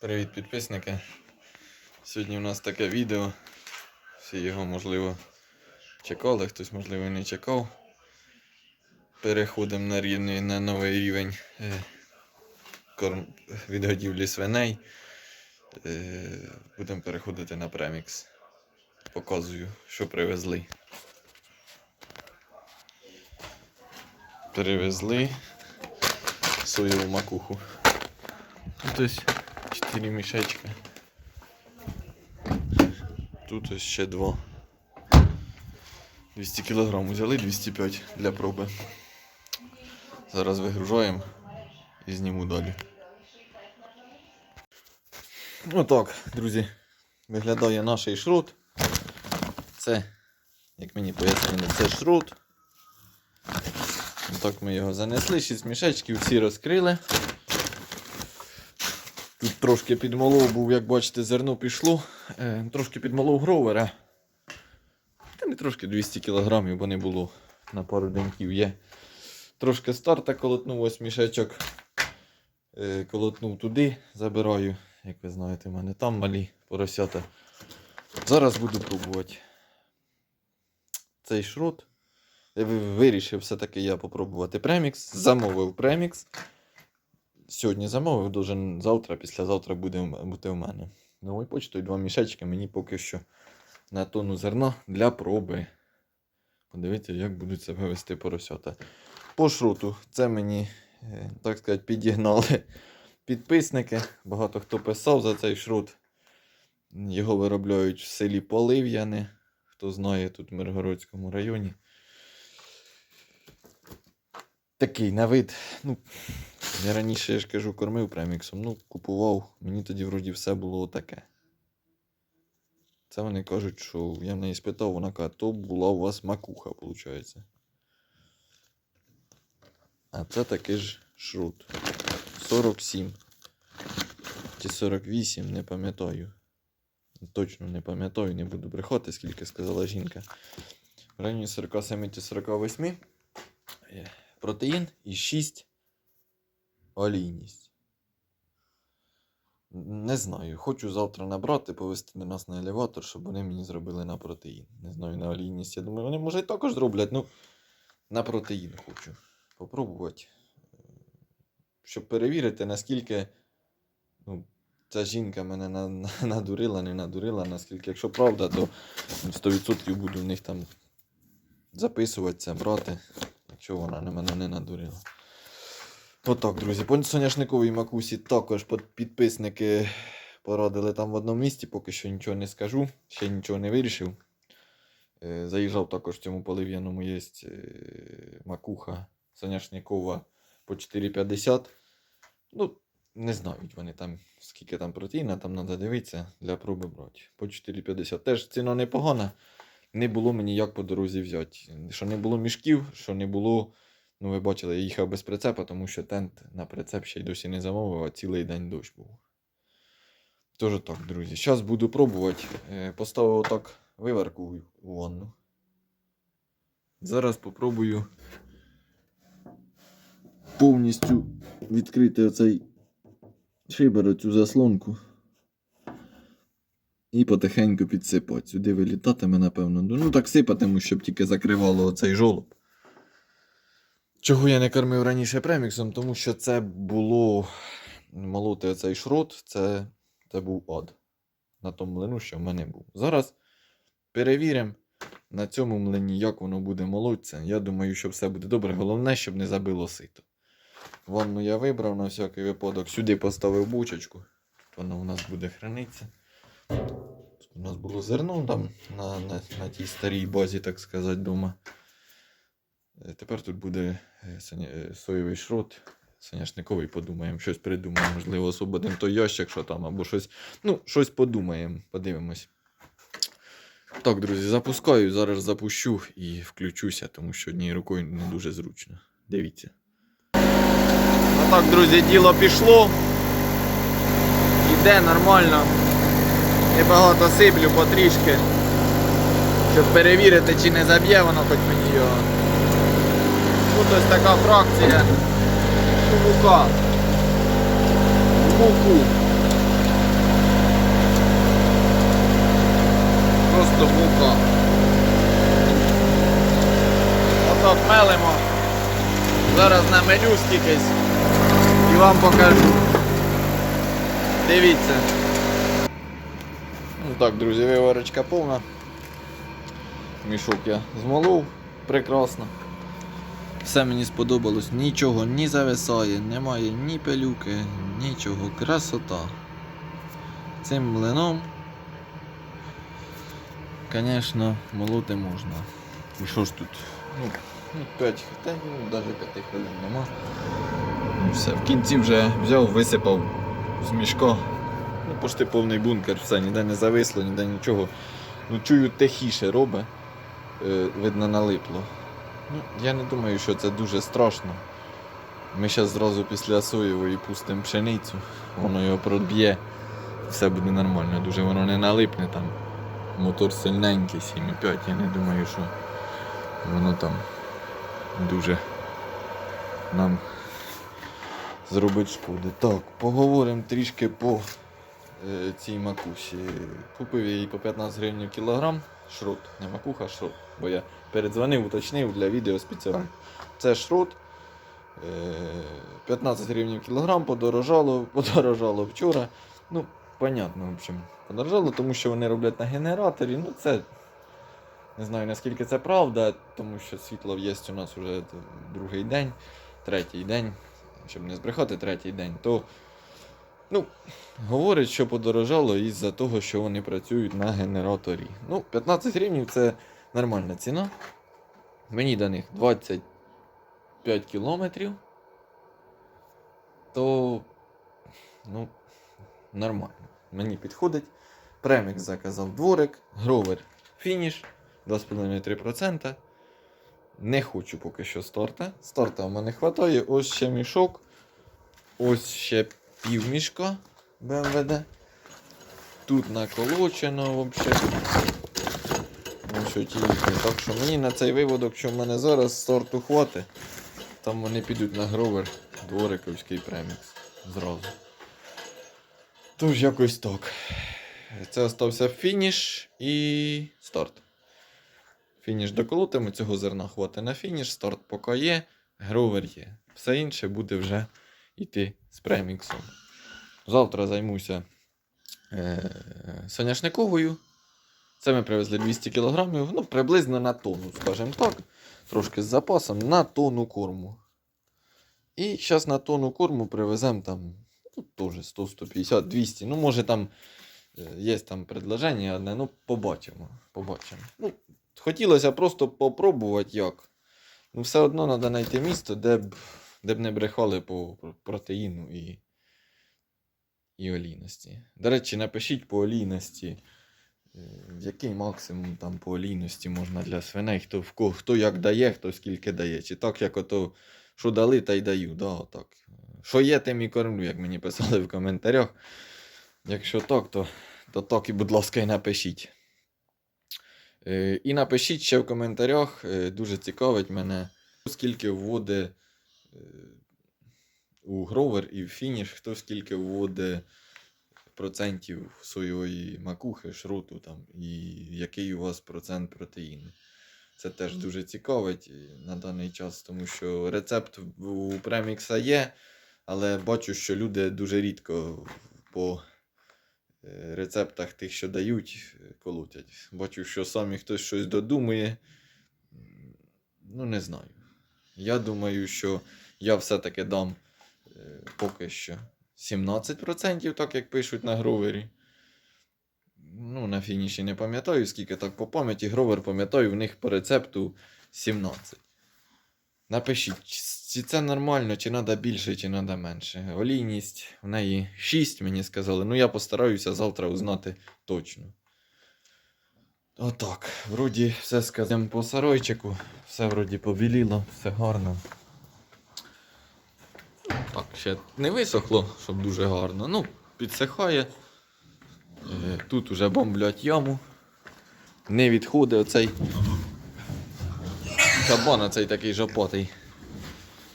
Привіт підписники. Сьогодні у нас таке відео. Всі його можливо чекали, хтось можливо і не чекав. Переходимо на рівний на новий рівень е, корм відгодівлі свиней. Е, будемо переходити на премікс. Показую, що привезли. Привезли соєву макуху. Ось 4 мішечка. Тут ось ще два. 200 кг взяли, 205 для проби. Зараз вигружаємо і зніму далі. Отак, друзі, виглядає наш шрут. Це, як мені пояснили, це шрут. Так ми його занесли, 6 мішечків, всі розкрили. Трошки підмолов був, як бачите, зерно пішло. Е, трошки підмолов гровера. Та не трошки 200 кг, бо не було на пару деньків є. Трошки старта колотнув ось мішечок. Е, колотнув туди, забираю. Як ви знаєте, в мене там малі поросята. Зараз буду пробувати. Цей шрот. Я вирішив все-таки я попробувати премікс. Замовив премікс. Сьогодні замовив, должен завтра, післязавтра буде бути в мене. Новою почтою два мішечки мені поки що на тонну зерна для проби. Подивіться, як будуть себе вести поросята. По шруту це мені, е, так сказати, підігнали підписники. Багато хто писав за цей шрут. Його виробляють в селі Полив'яне. Хто знає, тут в Миргородському районі. Такий на вид. Ну, я раніше, я ж кажу, кормив преміксом. Ну, купував. Мені тоді вроді все було таке. Це вони кажуть, що я в неї спитав, вона каже, то була у вас макуха, виходить. А це такий ж шрут. 47. Чи 48, не пам'ятаю. Точно не пам'ятаю, не буду брехати, скільки сказала жінка. В районі 47 чи 48 е, протеїн і 6 олійність. Не знаю. Хочу завтра набрати, повезти до нас на елеватор, щоб вони мені зробили на протеїн. Не знаю, на олійність. Я думаю, вони може і також зроблять. Ну, на протеїн хочу попробувати. Щоб перевірити, наскільки ну, ця жінка мене на, на- надурила, не надурила, наскільки, якщо правда, то 100% буду в них там записуватися, брати, якщо вона на мене не надурила. Отак, друзі. По соняшниковій макусі також підписники порадили там в одному місці, поки що нічого не скажу, ще нічого не вирішив. Е, Заїжджав також в цьому полив'яному є е, макуха соняшникова по 4,50. Ну, не знають вони там, скільки там протеїна, там треба дивитися для проби брати. По 4,50. Теж ціна непогана. Не було мені як по дорозі взяти. Що не було мішків, що не було. Ну, ви бачили, я їхав без прицепа, тому що тент на прицеп ще й досі не замовив, а цілий день дощ був. Тож так, друзі. Зараз буду пробувати. Е, Поставив отак виверку у ванну. Зараз попробую повністю відкрити оцей шибер, оцю заслонку. І потихеньку підсипати. Сюди вилітатиме, напевно. Ну так сипатиму, щоб тільки закривало оцей жолоб. Чого я не кормив раніше преміксом, тому що це було молоти оцей шрот, це, це був ад. На тому млину, що в мене був. Зараз перевіримо на цьому млині, як воно буде молотися. Я думаю, що все буде добре. Головне, щоб не забило сито. Ванну я вибрав на всякий випадок. Сюди поставив бочечку. Воно у нас буде хранитися. У нас було зерно там на, на, на тій старій базі, так сказати, дома. Е, Тепер тут буде е, е, соєвий шрот. Соняшниковий подумаємо, щось придумаємо, можливо, освободимо той ящик, що там, або щось. Ну, щось подумаємо, подивимось. Так, друзі, запускаю, зараз запущу і включуся, тому що однією рукою не дуже зручно. Дивіться. Ну так, друзі, діло пішло. Іде нормально. Небагато сиплю потрішки. Щоб перевірити, чи не заб'є воно хоч мені його тут ось така фракція мука. Муку. Просто мука. Отак мелимо. Зараз на меню скількись і вам покажу. Дивіться. Ну Так, друзі, виварочка повна. Мішок я змолов прекрасно. Все мені сподобалось, нічого ні зависає, немає ні пилюки, нічого. Красота. Цим млином, звісно, молоти можна. І що ж тут? Ну, ну 5 та, ну, навіть 5 хвилин нема. Ну, все, в кінці вже взяв, висипав з мішка. Ну, почти повний бункер, все, ніде не зависло, ніде нічого. Ну, чую, тихіше робить. Е, видно, налипло. Ну, я не думаю, що це дуже страшно. Ми зараз зразу після соєвої пустимо пшеницю, воно його проб'є, все буде нормально, дуже воно не налипне там. Мотор сильненький, 7,5, я не думаю, що воно там дуже нам зробить шкоди. Так, поговоримо трішки по е, цій макусі. Купив її по 15 гривень кілограм. Шрот, не макуха, а шрот. Бо я передзвонив, уточнив для відео спеціально. Це шрот. Е, 15 гривень кілограм, подорожало, подорожало вчора. Ну, понятно, в общем. Подорожало, тому що вони роблять на генераторі. Ну, це не знаю наскільки це правда, тому що світло є у нас вже другий день, третій день, щоб не збрехати третій день, то ну, говорять, що подорожало із-за того, що вони працюють на генераторі. Ну, 15 гривень це нормальна ціна. Мені до них 25 кілометрів. То ну, нормально. Мені підходить. Премікс заказав дворик, гровер фініш 2,5-3%. Не хочу поки що старта. Старта в мене вистачає. Ось ще мішок. Ось ще півмішка БМВД. Тут наколочено взагалі. Ну. Так що мені на цей виводок, що в мене зараз старту хватить, там вони підуть на гровер двориковський премікс. Зразу. Тож якось так. Це остався фініш і старт. Фініш доколотимо, цього зерна хватить на фініш, старт поки є, гровер є. Все інше буде вже йти з преміксом. Завтра займуся е- соняшниковою. Це ми привезли 200 кг, ну приблизно на тонну, скажімо так. Трошки з запасом на тонну корму. І зараз на тонну корму привеземо там ну, теж 100, 150, 200. Ну, може там е, є там предложення одне, ну побачимо. побачимо. Ну, хотілося просто попробувати як. Ну, все одно треба знайти місто, де б, де б не брехали по протеїну і, і олійності. До речі, напишіть по олійності. е, Який максимум там по олійності можна для свиней, хто, хто як дає, хто скільки дає. Чи так, як ото, що дали, та й даю. Да, отак. Що є, тим і кормлю, як мені писали в коментарях. Якщо так, то, то так і, будь ласка, і напишіть. Е, і напишіть ще в коментарях, е, дуже цікавить мене, скільки вводить у гровер і в фініш, хто скільки вводить процентів соєвої макухи, шруту там, і який у вас процент протеїну. Це теж дуже цікавить е, на даний час, тому що рецепт у премікса є, але бачу, що люди дуже рідко по е, рецептах тих, що дають, е, колотять. Бачу, що самі хтось щось додумує. Ну, не знаю. Я думаю, що я все-таки дам е, поки що 17%, так як пишуть на гровері. Ну, на фініші не пам'ятаю, скільки так по пам'яті. Гровер пам'ятаю, в них по рецепту 17. Напишіть, чи це нормально, чи треба більше, чи треба менше. Олійність в неї 6, мені сказали. Ну, я постараюся завтра узнати точно. Отак. Вроді все сказано по саройчику. Все вроді побіліло, все гарно. Так, ще не висохло, щоб дуже гарно. Ну, підсихає. Е, Тут уже бомблять яму. Не відходить оцей кабан, оцей такий жопатий.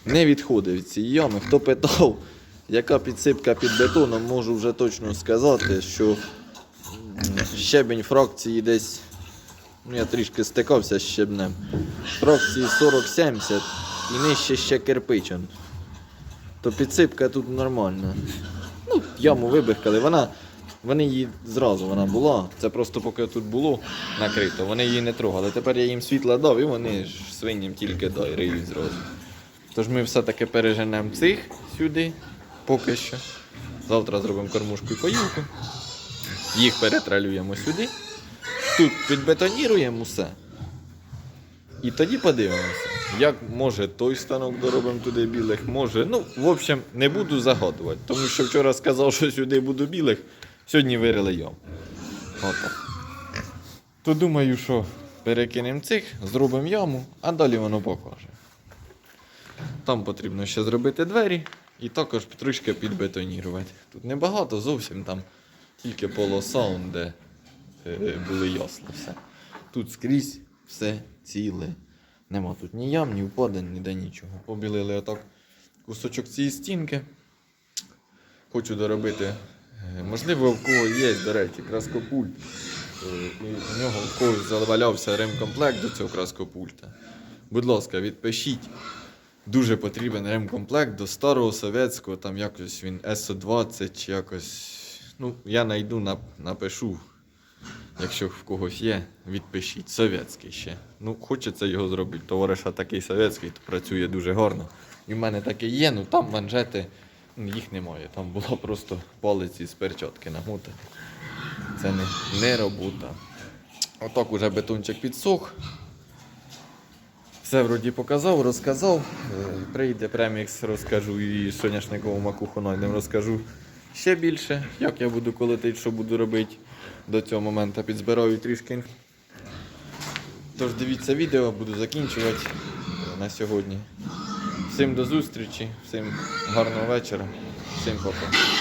Не відходить від цієї ями. Хто питав, яка підсипка під бетоном, можу вже точно сказати, що щебень фракції десь Ну, я трішки стикався з щебнем. Фракції 40-70 і нижче ще кирпичен. То підсипка тут нормальна. Ну, яму вибихкали. Вона, вони її зразу вона була. Це просто поки тут було накрито, вони її не трогали. Тепер я їм світла дав і вони ж свиням тільки дай риють зразу. Тож ми все-таки переженемо цих сюди поки що. Завтра зробимо кормушку і поїлку. Їх перетралюємо сюди. Тут підбетоніруємо усе. І тоді подивимося, як може той станок доробимо туди білих, може. Ну, в общем, не буду загадувати, тому що вчора сказав, що сюди буду білих, сьогодні вирили йом. Отак. То думаю, що перекинемо цих, зробимо яму, а далі воно покаже. Там потрібно ще зробити двері і також трішки підбетонірувати. Тут небагато зовсім там тільки полоса, де були ясла все. Тут скрізь все ціле. Нема тут ні ям, ні впадин, ніде нічого. Побілили отак кусочок цієї стінки. Хочу доробити. е, Можливо, в кого є, до речі, краскопульт. Е, у нього в когось завалявся ремкомплект до цього краскопульта. Будь ласка, відпишіть. Дуже потрібен ремкомплект до старого совєтського, там якось він СО20 чи якось. Ну, я знайду, напишу. Якщо в когось є, відпишіть. Совєтський ще. Ну, хочеться його зробити. Товариша такий совєтський, то працює дуже гарно. І в мене такий є, ну там манжети, ну, їх немає. Там було просто палиці з перчатки намотані. Це не, не робота. Отак уже бетончик підсох. Все вроді показав, розказав. Е, Прийде премікс, розкажу і соняшникову макуху знайдемо, розкажу ще більше, як я буду колотити, що буду робити до цього моменту. Підзбираю трішки. Тож дивіться відео, буду закінчувати е, на сьогодні. Всім до зустрічі, всім гарного вечора, всім пока.